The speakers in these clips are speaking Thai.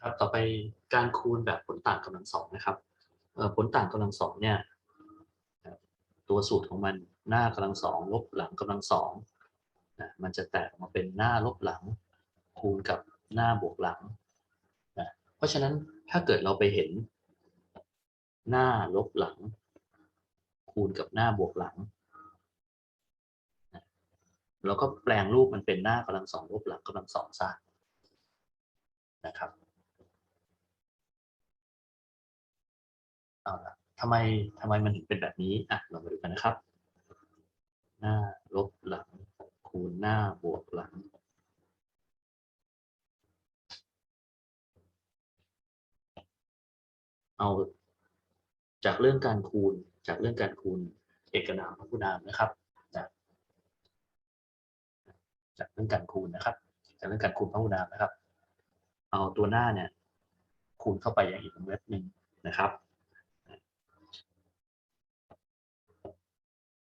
ครับ ต่อไปการคูณแบบผลต่างกำลังสองนะครับผลต่างกำลังสองเนี่ยตัวสูตรของมันหน้ากำลังสองลบหลังกำลังสองนะมันจะแตกออกมาเป็นหน้าลบหลัง คูณกับหน้าบวกหลังนะเพราะฉะนั้นถ้าเกิดเราไปเห็น หน้าลบหลัง คูณกับหน้าบวกหลังนะเราก็แปลงรูปมันเป็นหน้ากำลังสองลบหลังกำลังสองซะนะครับ เอาละทำไมทำไมมันถึงเป็นแบบนี้อะเรามาดูกันนะครับ หน้าลบหลังคูณหน้าบวกหลังเอาจากเรื่องการคูณจากเรื่องการคูณเอกนามพหุนามนะครับ จากจากเรื่องการคูณนะครับ จากเรื่องการคูณพหุนามนะครับ เอาตัวหน้าเนี่ยคูณเข้าไปอย่างอีกเว็บหนึ่งนะครับ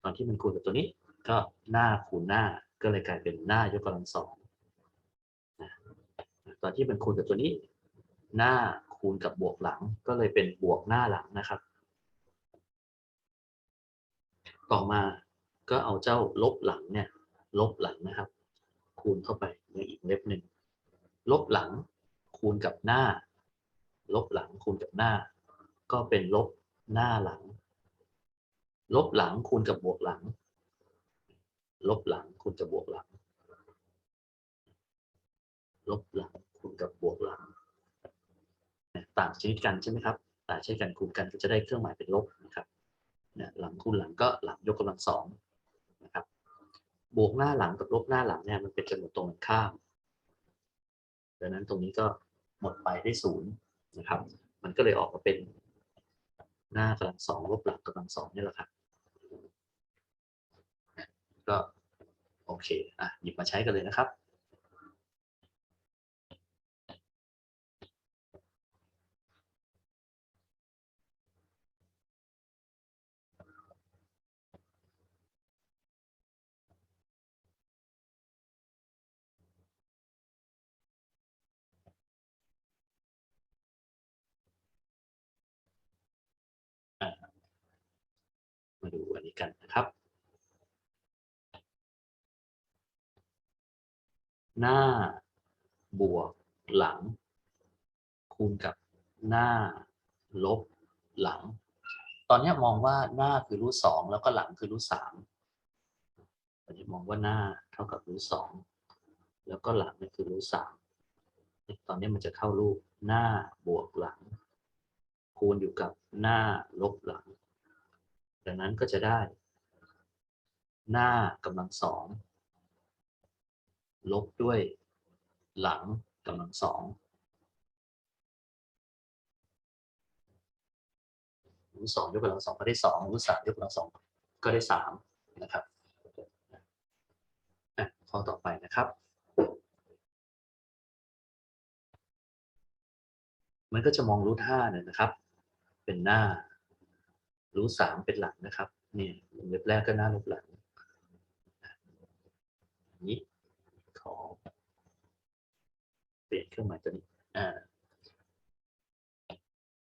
ต อนที่มันคูณกับตัวนี้ ก็หน้าคูณหน้าก็เลยกลายเป็นหน้ายกกำลังสองตอนที่มันคูณกับตัวนี้ หน้าคูณกับบวกหลัง ก็เลยเป็นบวกหน้าหลังนะครับ ต่อมาก็เอาเจ้าลบหลังเนี่ย ลบหลังนะครับ คูณเข้าไปในอีกเล็บหนึ่งลบหลังคูณกับหน้า ลบหลังคูณกับหน้า ก็เป็นลบหน้าหลัง ลบหลังคูณกับบวกหลัง ลบหลังคูณกับบวกหลัง ลบหลังคูณกับบวกหลัง ต่างชนิดกันใช่ไหมครับ ต่างชนิดกันคูณกันก็จะได้เครื่องหมายเป็นลบนะครับเนี่ยหลังคูณหลังก็หลังยกกำลังสองนะครับ บวกหน้าหลังกับลบหน้าหลังเนี่ยมันเป็นจำนวนตรงกันข้ามดังนั้นตรงนี้ก็หมดไปได้ศูนย์นะครับ มันก็เลยออกมาเป็นหน้ากำลังสองลบหลังกำลังสองนี่แหละครับ ก็โอเคอะหยิบมาใช้กันเลยนะครับมาดูอันนี้กันนะครับ หน้า บวก หลัง คูณกับหน้า ลบ หลัง ตอนนี้มองว่าหน้าคือรูทสองแล้วก็หลังคือรูทสามตอนนี้มองว่าหน้าเท่ากับรูทสองแล้วก็หลังนี่คือรูทสามตอนนี้มันจะเข้ารูปหน้าบวกหลัง คูณอยู่กับหน้าลบหลัง ดังนั้นก็จะได้ หน้ากำลังสอง ลบด้วยหลังกำลังสองรูทสองยกกำลังสองก็ได้สองรูทสามยกกำลังสองก็ได้สามนะครับข้อต่อไปนะครับ มันก็จะมองรูทห้าเนี่ยนะครับ เป็นหน้า รูทสามเป็นหลังนะครับ นี่เว็บแรกก็หน้าลบหลังอันนี้ ขอ เปลี่ยนเครื่องหมายตัวนี้อ่า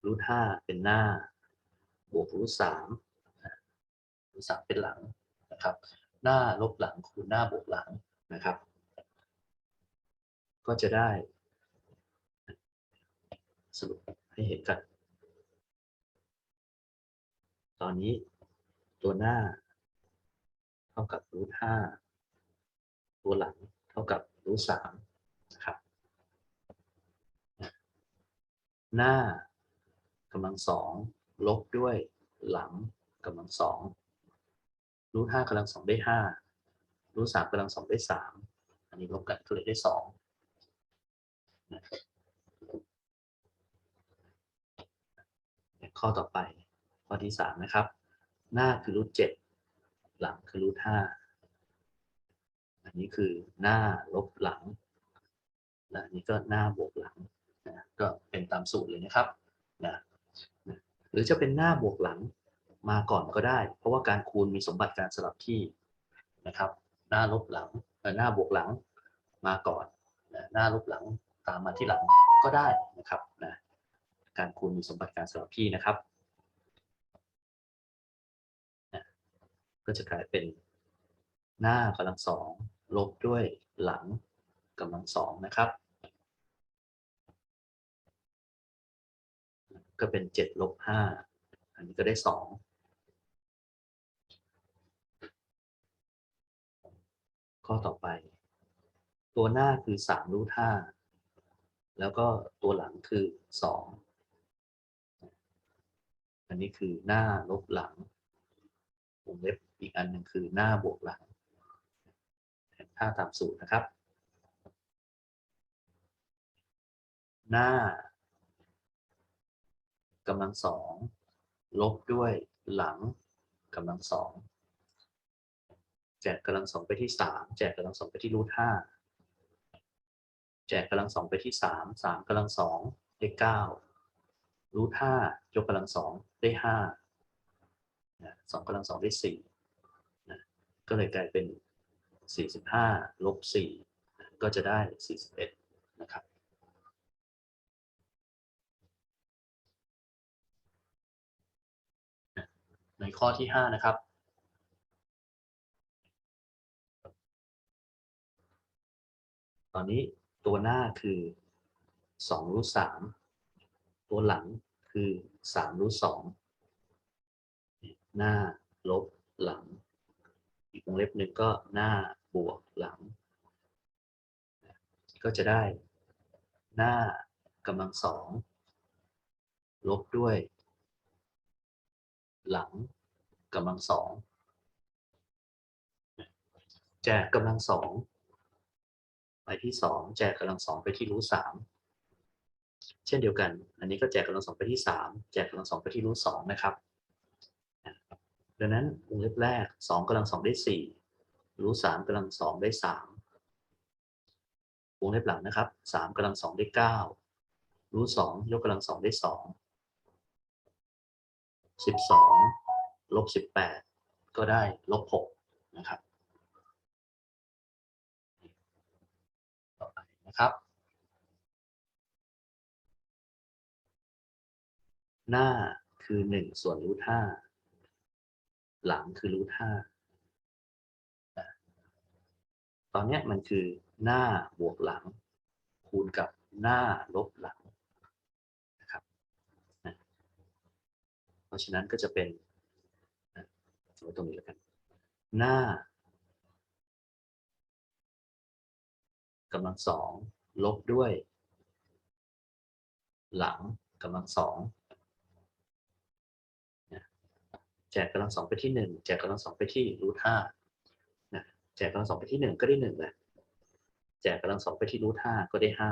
รูทห้าเป็นหน้า บวกรูทสามรูทสามเป็นหลังนะครับ หน้าลบหลังคูณหน้าบวกหลังนะครับ ก็จะได้ สรุปให้เห็นกัน ตอนนี้ตัวหน้า เท่ากับรูทห้าตัวหลังเท่ากับรูทสามนะครับ หน้ากำลังสองลบด้วยหลังกำลังสองรูทห้ากำลังสองได้ห้ารูทสามกำลังสองได้สามอันนี้ลบกันก็เลยได้สองข้อต่อไป ข้อที่สามนะครับ หน้าคือรูทเจ็ดหลังคือรูทห้าอันนี้คือหน้าลบหลังและอันนี้ก็หน้าบวกหลัง ตามสูตรเลยนะครับนะหรือจะเป็นหน้าบวกหลังมาก่อนก็ได้ เพราะว่าการคูณมีสมบัติการสลับที่นะครับ หน้าลบหลังหน้าบวกหลังมาก่อนนะหน้าลบหลังตามมาที่หลังก็ได้นะครับการคูณมีสมบัติการสลับที่นะครับนะก็จะกลายเป็นหน้ากำลังสองลบด้วยหลังกำลังสองนะครับ ก็เป็นเจ็ดลบห้าอันนี้ก็ได้สองข้อต่อไป ตัวหน้าคือสามรูทห้าแล้วก็ตัวหลังคือสองอันนี้คือหน้าลบหลังวงเล็บอีกอันหนึ่งคือหน้าบวกหลังถ้าตามสูตรนะครับ หน้า กำลังสองลบด้วยหลังกำลังสองแจกกำลังสองไปที่สามแจกกำลังสองไปที่รูทห้าแจกกำลังสองไปที่สามสามกำลังสองได้เก้ารูทห้ายกกำลังสองได้ห้าสองกำลังสองได้สี่ก็เลยกลายเป็นสี่สิบห้าลบสี่ก็จะได้สี่สิบเอ็ดนะครับ ในข้อที่ห้านะครับ ตอนนี้ตัวหน้าคือสองรูทสามตัวหลังคือสามรูทสองหน้าลบหลัง อีกวงเล็บหนึ่งก็หน้าบวกหลัง ก็จะได้หน้ากำลังสองลบด้วย หลังกำลังสองแจกกำลังสองไปที่สองแจกกำลังสองไปที่รูทสามเช่นเดียวกัน อันนี้ก็แจกกำลังสองไปที่สามแจกกำลังสองไปที่รูทสองนะครับดังนั้นวงเล็บแรกสองกำลังสองได้สี่รูทสามกำลังสองได้สามวงเล็บหลังนะครับสามกำลังสองได้เก้ารูทสองยกกำลังสองได้สอง สิบสองลบสิบแปดก็ได้ลบหกนะครับต่อไปนะครับ หน้าคือหนึ่งส่วนรูทห้าหลังคือรูทห้าตอนนี้มันคือหน้าบวกหลัง คูณกับหน้าลบหลังนะครับนะเพ ราะฉะนั้นก็จะเป็นไว้ตรงนี้แล้วกัน หน้ากำลังสองลบด้วย หลังกำลังสองแจกกำลังสองไปที่หนึ่งแจกกำลังสองไปที่รูทห้าแจกกำลังสองไปที่หนึ่งก็ได้หนึ่งแหละแจกกำลังสองไปที่รูทห้าก็ได้ห้า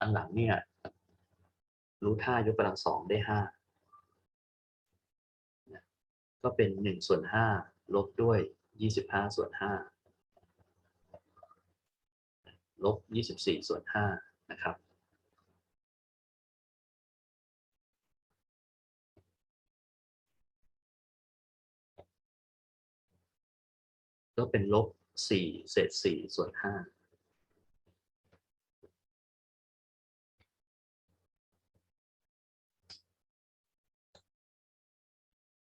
อันหลังเนี่ย รูทห้ายกกำลังสองได้ห้าก็เป็นหนึ่งส่วนห้าลบด้วยยี่สิบห้าส่วนห้าลบ24ส่วน5นะครับก็เป็นลบ4เศษ4ส่วน5